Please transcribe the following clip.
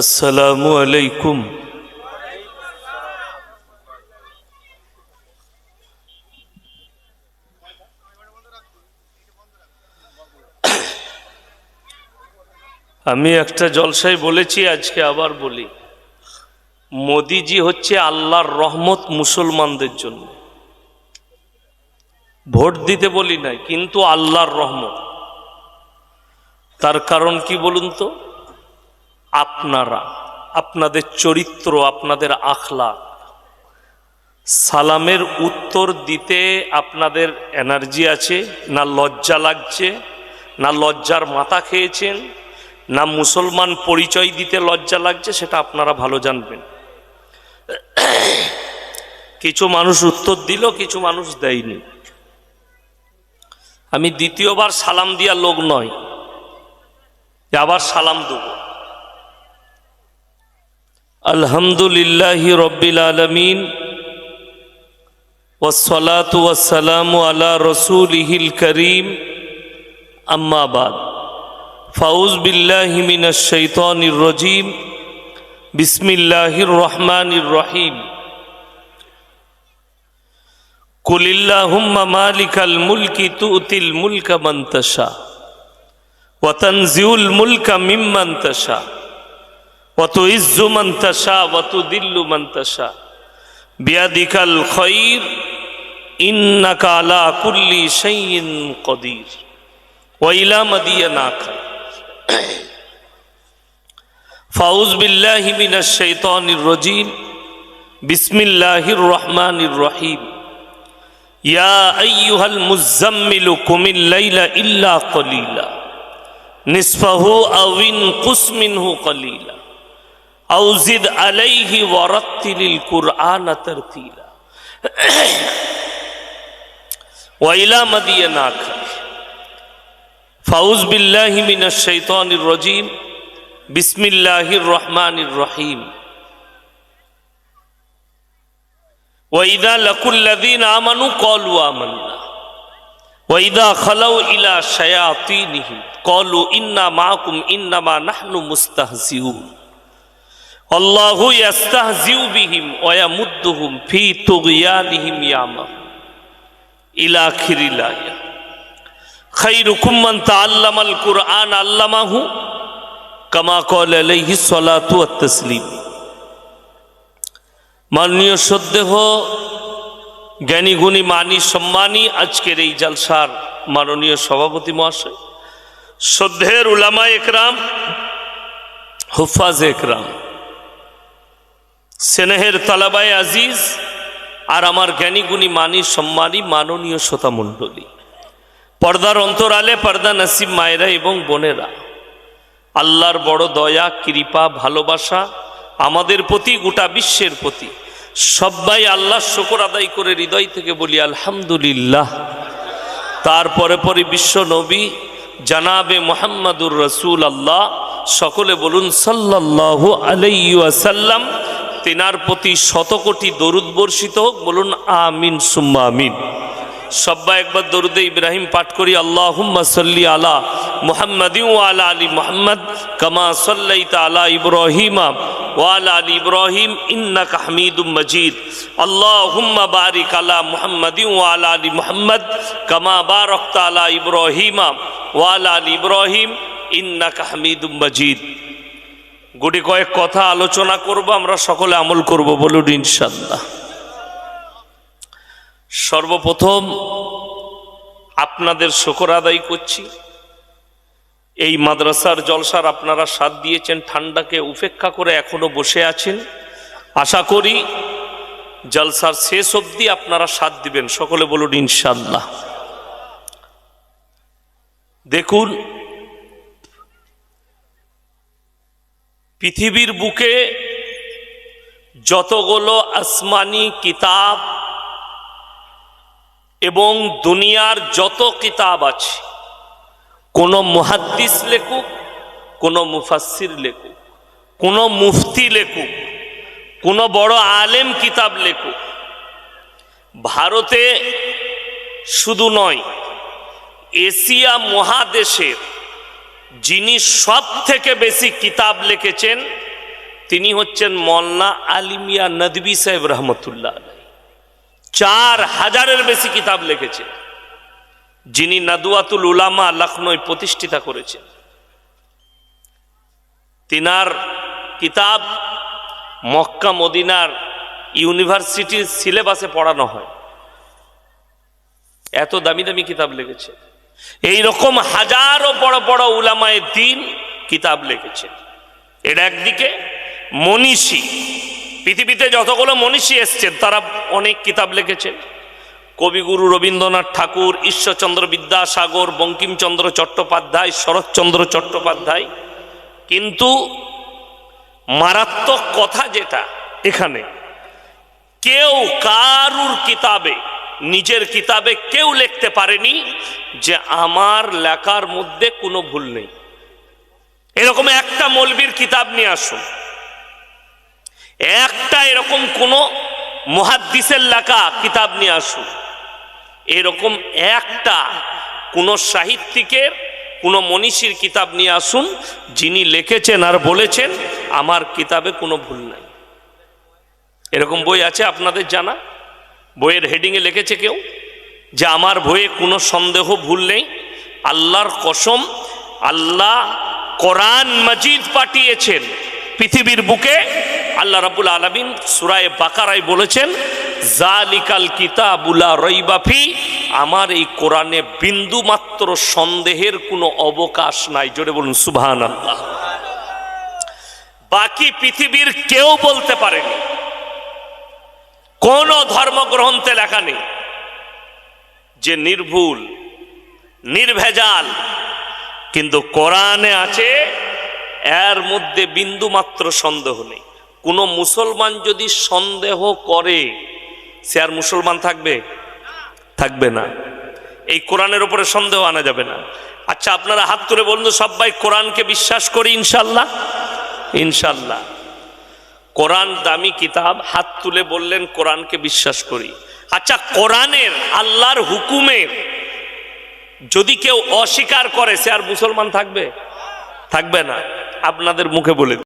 আসসালামু আলাইকুম। আমি একটা জলসায় বলেছি, আজকে আবার বলি। মোদিজি হচ্ছে আল্লাহর রহমত মুসলমানদের জন্য। ভোট দিতে বলি নাই, কিন্তু আল্লাহর রহমত। তার কারণ কি বলুন তো? আপনারা, আপনাদের চরিত্র, আপনাদের আখলা সালামের উত্তর দিতে আপনাদের এনার্জি আছে, না লজ্জা লাগছে, না লজ্জার মাথা খেয়েছেন, না মুসলমান পরিচয় দিতে লজ্জা লাগছে, সেটা আপনারা ভালো জানবেন। কিছু মানুষ উত্তর দিল, কিছু মানুষ দেয়নি। আমি দ্বিতীয়বার সালাম দিয়া লোক নয়, আবার সালাম দেব। আলহামদুলিল্লাহ রব্বিল আলমিন والصلاة والسلام على رسوله الكريم أما بعد فأعوذ بالله من الشيطان الرجيم بسم الله الرحمن الرحيم قل اللهم مالك الملك تؤتي الملك من تشاء وتنزع الملك ممن تشاء অত ইজ্জু মন্তাসা অত দিল্লু মন্তাসা বিয়াদিকাল খৈর ইন্নাকালা কুল্লি সঈন কদির। ওইলা মদিয়া নাকা ফাউজ বিল্লাহি মিনাশ শাইতানির রাজিম। বিসমিল্লাহির রহমানির রহিম। ইয়া আইয়ুহাল মুযাম্মিল কুমিল লাইলা ইল্লা কলিলা। নিসফাহু আও ইনকুস মিনহু কলিলা। أو زد عليه ورتل القرآن ترتيلا. وإلى مدينك فأعوذ بالله من الشيطان الرجيم. بسم الله الرحمن الرحيم. وإذا لقوا الذين آمنوا قالوا آمنا. وإذا خلوا إلى شياطينهم قالوا إنا معكم إنما نحن مستهزئون. মাননীয় সদেহ জ্ঞানী গুণী মানি সম্মানী আজকের এই জালসার মাননীয় সভাপতি মহাশয় শ্রদ্ধের উলামা একরাম, হুফাজ একরাম। স্নেহের তালাবায় আজিজ আর আমার জ্ঞানী গুণী মানি সম্মানী মাননীয় শ্রোতা মণ্ডলী। পর্দার অন্তরালে পর্দা নাসিব মায়েরা এবং বোনেরা, আল্লাহর বড় দয়া, কৃপা, ভালোবাসা আমাদের প্রতি, গোটা বিশ্বের প্রতি। সবাই আল্লাহ শকর আদায় করে হৃদয় থেকে বলি, আলহামদুলিল্লাহ। তারপরে পরে বিশ্ব নবী, জানাবে মোহাম্মদুর রসুল আল্লাহ সকলে বলুন সাল্লাহ আলাইসাল্লাম তেনার প্রতি শতকোটি দরুদ বর্ষিত হোক, বলুন আমিন, সুম্মা আমিন। সব্বা একবার দরুদে ইব্রাহিম পাঠ করি, আল্লাহুম্মা সাল্লি আলা মুহাম্মাদি আলা আলী মুহাম্মদ, কামা সাল্লাইতা আলা ইব্রাহিমা ওয়ালা আলী ইব্রাহিম, ইন্নাকা হামিদুম মজিদ। আল্লাহুম্মা বারিক আলা মুহাম্মাদি ওয়ালা আলী মুহাম্মদ, কামা বারাকতা আলা ইব্রাহিমা ওয়ালা আলী ইব্রাহিম, ইন্নাকা হামিদুম মজিদ। গুটি কয়েক কথা আলোচনা করব, আমরা সকলে আমল করব বলুন ইনশাল্লাহ সর্বপ্রথম আপনাদের শকর আদায় করছি। এই মাদ্রাসার জলসার আপনারা সাথ দিয়েছেন, ঠান্ডাকে উপেক্ষা করে এখনও বসে আছেন। আশা করি জলসার শেষ অবধি আপনারা সাথ দিবেন, সকলে বলুন ইনশাল্লাহ দেখুন পৃথিবীর বুকে যতগুলো আসমানি কিতাব এবং দুনিয়ার যত কিতাব আছে, কোনো মুহাদ্দিস লেখুক, কোনো মুফাসির লেখুক, কোনো মুফতি লেখুক, কোনো বড় আলেম কিতাব লেখুক, ভারতে শুধু নয়, এশিয়া মহাদেশের যিনি সব থেকে বেশি কিতাব লিখেছেন, তিনি হচ্ছেন মল্লা আলিমিয়া নদবী সাহেব রহমতুল্লাহ চার হাজারের বেশি কিতাব লিখেছেন। যিনি নাদুয়াতুল উলামা লখনৌ প্রতিষ্ঠিতা করেছেন। তিনার কিতাব মক্কা মদিনার ইউনিভার্সিটির সিলেবাসে পড়ানো হয়। এত দামি দামি কিতাব লিখেছে এই রকম হাজারো বড় বড় উলামায় দিন কিতাব লিখেছে। এটা একদিকে মনীষী। পৃথিবীতে যতগুলো মনীষী এসছেন, তারা অনেক কিতাব লিখেছেন কবিগুরু রবীন্দ্রনাথ ঠাকুর, ঈশ্বরচন্দ্র বিদ্যাসাগর, বঙ্কিমচন্দ্র চট্টোপাধ্যায়, শরৎচন্দ্র চট্টোপাধ্যায়। কিন্তু মারাত্মক কথা যেটা এখানে, কেউ কারুর কিতাবে, নিজের কিতাবে কেউ লিখতে পারেনি যে আমার লেখার মধ্যে কোনো ভুল নেই। এরকম একটা মৌলবীর কিতাব নিয়ে আসুন। একটা এরকম কোন মহাদ্দিসের লেখা কিতাব নিয়ে আসুন। এরকম একটা কোন সাহিত্যিকের, কোন মনীষীর কিতাব নিয়ে আসুন, যিনি লিখেছেন আর বলেছেন, আমার কিতাবে কোনো ভুল নাই। এরকম বই আছে আপনাদের জানা? বইয়ের হেডিংয়ে লিখেছে কেউ? যে আমার বইয়ে কোনো সন্দেহ, ভুল নেই। আল্লাহর কসম, আল্লাহ কোরআন মজিদ পাঠিয়েছেন। পৃথিবীর বুকে আল্লাহ রাবুল আলমিন সুরায় বাকারায় বলেছেন জালিকাল কিতাবুলা রইবাফি আমার এই কোরআনে বিন্দু মাত্র সন্দেহের কোনো অবকাশ নাই। জোরে বলুন সুবহান আল্লাহ বাকি পৃথিবীর কেউ বলতে পারেনি। কোন ধর্মগ্রন্থে লেখা নেই যে নির্ভুল, নির্ভেজাল কিন্তু কোরআনে আছে, এর মধ্যে বিন্দু মাত্র সন্দেহ নেই। কোন মুসলমান যদি সন্দেহ করে, সে আর মুসলমান থাকবে? থাকবে না। এই কোরআনের উপরে সন্দেহ আনা যাবে না। আচ্ছা আপনারা হাত তুলে বলুন, সবাই কোরআনকে বিশ্বাস করি, ইনশাল্লাহ? ইনশাল্লাহ। কোরআন দামি কিতাব, হাত তুলে বললেন, কোরআনকে বিশ্বাস করি। আচ্ছা কোরআনের, আল্লাহর হুকুমের যদি কেউ অস্বীকার করে সে আর মুসলমান থাকবে থাকবে না আপনাদের মুখে বলে।